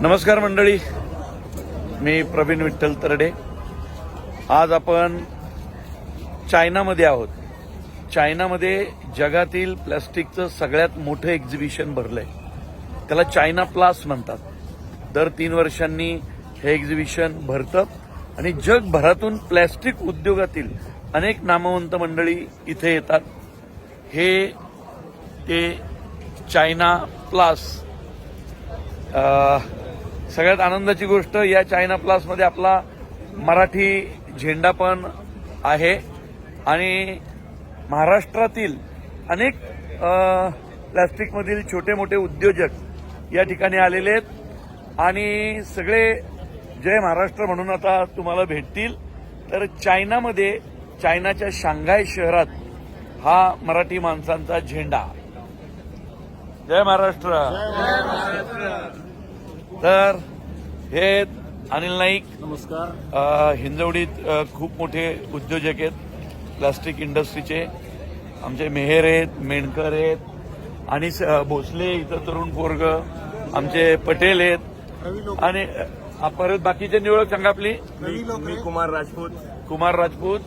नमस्कार मंडळी. मी प्रवीण विठ्ठल तरडे. आज आपण चायनामध्ये आहोत. चायनामध्ये जगातील प्लॅस्टिकचं सगळ्यात मोठं एक्झिबिशन भरलंय. त्याला चायना प्लास म्हणतात. दर तीन वर्षांनी हे एक्झिबिशन भरतं आणि जगभरातून प्लॅस्टिक उद्योगातील अनेक नामवंत मंडळी इथे येतात. हे ते चायना प्लास सगळ्यात आनंदाची गोष्ट या चायना प्लासमध्ये आपला मराठी झेंडा पण आहे. आणि महाराष्ट्रातील अनेक प्लॅस्टिकमधील छोटे मोठे उद्योजक या ठिकाणी आलेले आहेत. आणि सगळे जय महाराष्ट्र म्हणून आता तुम्हाला भेटतील. तर चायनामध्ये चायनाच्या शांघाय शहरात हा मराठी माणसांचा झेंडा. जय महाराष्ट्र. तर हे अनिल नाईक नमस्कार. हिंजवडीत खूप मोठे उद्योजक आहेत प्लास्टिक इंडस्ट्रीचे. आमचे मेहेर आहेत मेणकर आहेत आणि स- भोसले इथं तरुण पोरग आमचे पटेल आहेत. आणि परत बाकीचे निवडक सांगा आपली. मी कुमार राजपूत. कुमार राजपूत.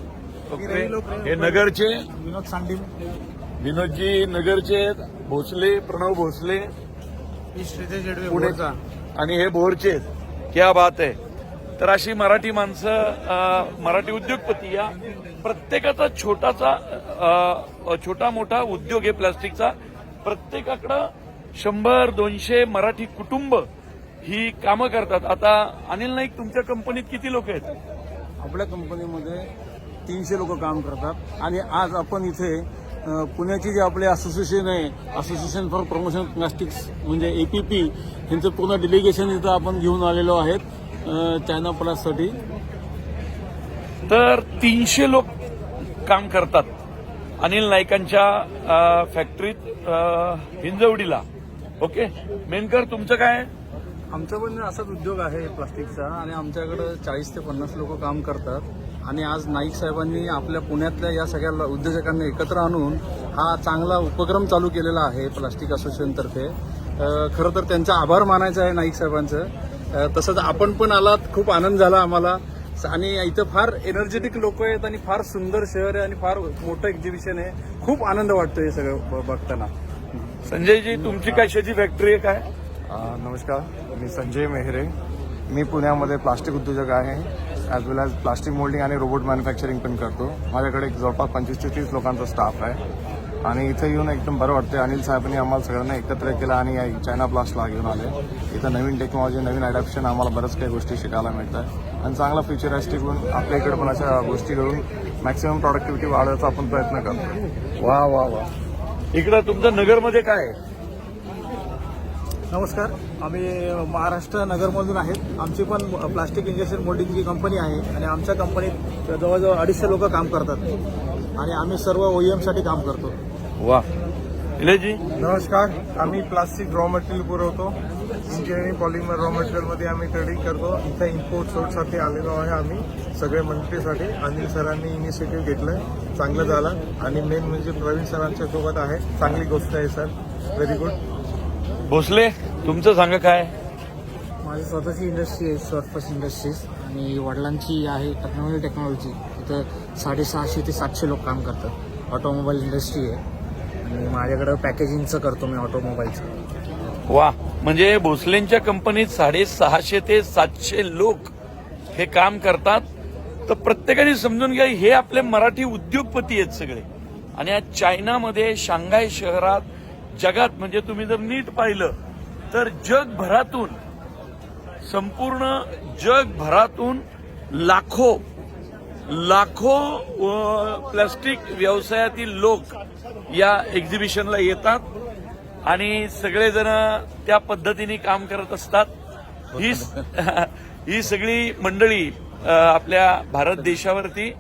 हे नगरचे. विनोद सांडीम विनोदजी नगरचे आहेत. भोसले प्रणव भोसले. पुणेचा आणि हे बोरचे आहेत. क्या बात आहे. तर अशी मराठी माणसं मराठी उद्योगपती या प्रत्येकाचा छोटाचा छोटा मोठा उद्योग आहे प्लास्टिकचा. प्रत्येकाकडं शंभर दोनशे मराठी कुटुंब ही कामं करतात. आता अनिल नाईक तुमच्या कंपनीत किती लोक आहेत? आपल्या कंपनीमध्ये तीनशे लोक काम करतात. आणि आज आपण इथे पुण्याची जी आपले असोसिएशन आहे असोसिएशन फॉर प्रमोशन प्लास्टिक्स म्हणजे एपीपी यांचं पूर्ण डेलिगेशन इथं आपण घेऊन आलेलो आहेत चायना प्लाससाठी तर तीनशे लोक काम करतात. अनिल नाईकांच्या फॅक्टरीत हिंजवडीला. ओके? मेनकर तुमचं काय? आमचा पण असाच उद्योग आहे प्लास्टिकचा आणि आमच्याकडे चाळीस ते पन्नास लोक काम करतात. आणि आज नाईक साहेबांनी आपल्या पुण्यातल्या या सगळ्या ल- उद्योजकांना एकत्र आणून हा चांगला उपक्रम चालू केलेला आहे प्लास्टिक असोसिएशनतर्फे खरं तर त्यांचा आभार मानायचा आहे नाईक साहेबांचं. तसंच आपण पण आलात खूप आनंद झाला आम्हाला. आणि इथं फार एनर्जेटिक लोक आहेत आणि फार सुंदर शहर आहे आणि फार मोठं एक्झिबिशन आहे. खूप आनंद वाटतो हे सगळं ब- बघताना. संजयजी तुमची कशाची फॅक्टरी आहे काय? नमस्कार. मी संजय मेहरे. मी पुण्यामध्ये प्लास्टिक उद्योजक आहे. As well as plastic moulding आणि रोबोट मॅन्युफॅक्चरिंग पण करतो. माझ्याकडे एक जवळपास पंचवीस ते तीस लोकांचा स्टाफ आहे. आणि इथं येऊन एकदम बरं वाटते अनिल साहेबांनी आम्हाला सगळ्यांना एकत्र केलं आणि चायना प्लास्टला घेऊन आले. इथं नवीन टेक्नॉलॉजी नवीन अडॅप्शन आम्हाला बऱ्याच काही गोष्टी शिकायला मिळतात आणि चांगला फ्युचरिस्टिक होऊन आपल्या इकडे पण अशा गोष्टी करून मॅक्सिमम प्रॉडक्टिव्हिटी वाढवायचा आपण प्रयत्न करतो. वा वा वा. इकडं तुमचं नगरमध्ये काय आहे? नमस्कार. आम्ही महाराष्ट्र नगरमधून आहेत. आमची पण प्लास्टिक इंजेक्शन मोल्डिंगची कंपनी आहे आणि आमच्या कंपनीत जवळजवळ अडीचशे लोक काम करतात. आणि आम्ही सर्व ओईएमसाठी काम करतो. वा. इलेजी नमस्कार. आम्ही प्लास्टिक रॉ मटेरियल पुरवतो. इंजिनिअरिंग पॉलिमर रॉ मटेरियलमध्ये आम्ही ट्रेडिंग करतो. इथं इम्पोर्ट सोर्टसाठी आलेलो आहे आम्ही. सगळे मंत्रीसाठी. अनिल सरांनी इनिशिएटिव्ह घेतलं चांगलं झालं. आणि मेन म्हणजे प्रवीण सरांच्या सोबत आहे. चांगली गोष्ट आहे सर व्हेरी गुड भोसले तुमचं सांगा काय? माझी स्वतःची इंडस्ट्री आहे सर्फस इंडस्ट्रीज आणि वडिलांची आहे टेक्नॉलॉजी टेक्नॉलॉजी तिथं साडेसहाशे ते सातशे लोक काम करतात. ऑटोमोबाईल इंडस्ट्री आहे. आणि माझ्याकडं पॅकेजिंगचं करतो मी ऑटोमोबाईलचं वा म्हणजे भोसलेंच्या कंपनीत साडेसहाशे ते सातशे लोक हे काम करतात. तर प्रत्येकाने समजून घ्या हे आपले मराठी उद्योगपती आहेत सगळे. आणि आज चायनामध्ये शांघाय शहरात जगात म्हणजे तुम्ही जर नीट पाहिलं तर जगभरातून संपूर्ण जगभरातून लाखो लाखो प्लास्टिक व्यवसायातील लोक या एक्झिबिशनला येतात आणि सगळेजण त्या पद्धतीने काम करत असतात. ही ही सगळी मंडळी आपल्या भारत देशावरती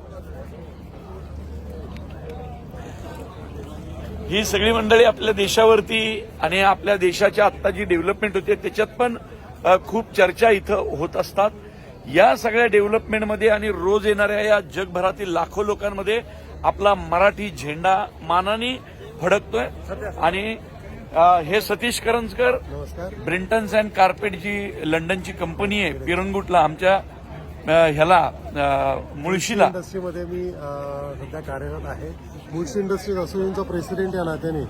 ही सगळी मंडळी आपल्या देशावरती आणि आपल्या देशाच्या आत्ता जी डेव्हलपमेंट होते त्याच्यात पण खूप चर्चा इथं होत असतात. या सगळ्या डेव्हलपमेंटमध्ये आणि रोज येणाऱ्या या जगभरातील लाखो लोकांमध्ये आपला मराठी झेंडा मानाने फडकतोय. आणि हे Satish Karanjkar Brintons and carpet जी लंडनची कंपनी आहे पिरंगुटला आमच्या ह्याला मुळशीला. इंडस्ट्रीमध्ये मी सध्या कार्यरत आहे. मुळशी इंडस्ट्रीज असोसिएशनचा प्रेसिडेंट या नात्याने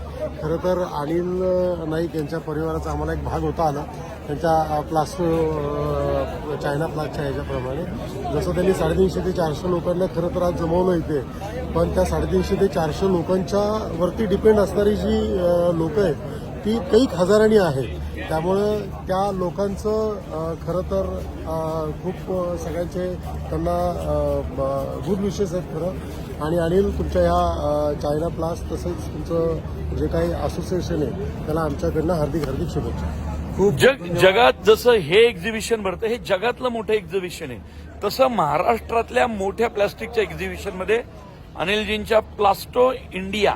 खरं तर अनिल नाईक यांच्या परिवाराचा आम्हाला एक भाग होता आला. त्यांच्या प्लास्टो चायना प्लास्टच्या ह्याच्याप्रमाणे जसं त्यांनी साडेतीनशे ते चारशे लोकांना खरं तर आज जमवलं इथे. पण त्या साडेतीनशे ते चारशे लोकांच्या वरती डिपेंड असणारी जी लोक आहेत ती कैक हजारांनी आहेत त्यामुळं त्या लोकांचं खरं तर खूप सगळ्यांचे त्यांना गुड विशेष आहेत खरं. आणि अनिल तुमच्या ह्या चायना प्लास तसंच तुमचं जे काही असोसिएशन आहे त्याला आमच्याकडनं हार्दिक हार्दिक शुभेच्छा. जग जगात जसं हे एक्झिबिशन भरतं हे जगातलं मोठं एक्झिबिशन आहे. तसं महाराष्ट्रातल्या मोठ्या प्लास्टिकच्या एक्झिबिशनमध्ये अनिलजींच्या प्लास्टो इंडिया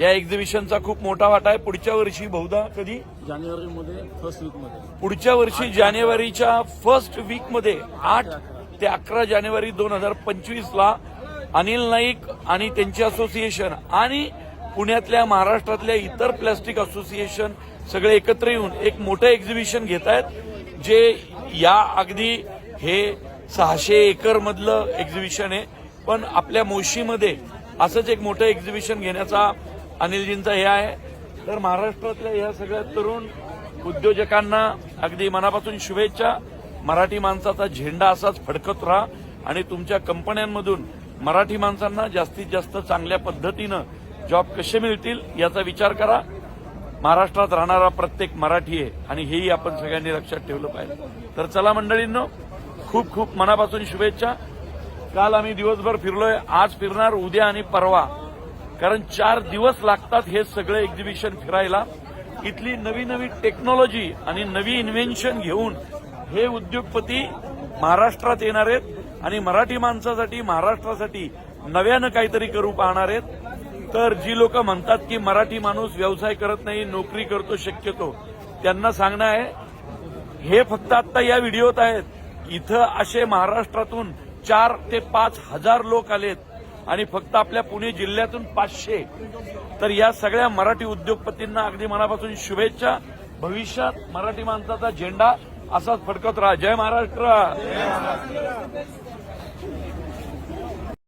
या एक्झिबिशनचा खूप मोठा वाटा आहे. पुढच्या वर्षी बहुधा कधी? जानेवारीमध्ये फर्स्ट वीकमध्ये पुढच्या वर्षी जानेवारीच्या फर्स्ट वीकमध्ये आठ ते अकरा जानेवारी दोन हजार पंचवीसला अनिल नाईक आणि त्यांचे असोसिएशन आणि पुण्यातल्या महाराष्ट्रातल्या इतर प्लॅस्टिक असोसिएशन सगळे एकत्र येऊन एक मोठं एक्झिबिशन घेत आहेत जे या अगदी हे सहाशे एकर मधलं एक्झिबिशन आहे. पण आपल्या मोशीमध्ये असंच एक मोठं एक्झिबिशन घेण्याचा अनिलजींचा हे आहे. तर महाराष्ट्रातल्या या सगळ्या तरुण उद्योजकांना अगदी मनापासून शुभेच्छा. मराठी माणसाचा झेंडा असाच फडकत राहा आणि तुमच्या कंपन्यांमधून मराठी माणसांना जास्तीत जास्त चांगल्या पद्धतीनं जॉब कसे मिळतील याचा विचार करा. महाराष्ट्रात राहणारा प्रत्येक मराठी आहे आणि हेही आपण सगळ्यांनी लक्षात ठेवलं पाहिजे. तर चला मंडळींनो खूप खूप मनापासून शुभेच्छा. काल आम्ही दिवसभर फिरलोय आज फिरणार उद्या आणि परवा. कारण चार दिवस लागतात हे सगळं एक्झिबिशन फिरायला. इथली नवी नवी टेक्नॉलॉजी आणि नवी इन्व्हेन्शन घेऊन हे उद्योगपती महाराष्ट्रात येणार आहेत. आणि मराठी माणसासाठी महाराष्ट्रासाठी नव्यानं काहीतरी करू पाहणार आहेत. तर जी लोक म्हणतात की मराठी माणूस व्यवसाय करत नाही नोकरी करतो शक्यतो त्यांना सांगणं आहे हे फक्त आता या व्हिडिओत आहेत. इथं असे महाराष्ट्रातून चार ते पाच हजार लोक आलेत आणि फक्त आपल्या पुणे जिल्ह्यातून पाचशे. तर या सगळ्या मराठी उद्योगपतींना अगदी मनापासून शुभेच्छा. भविष्यात मराठी माणसाचा झेंडा असाच फडकत राहा. जय महाराष्ट्र!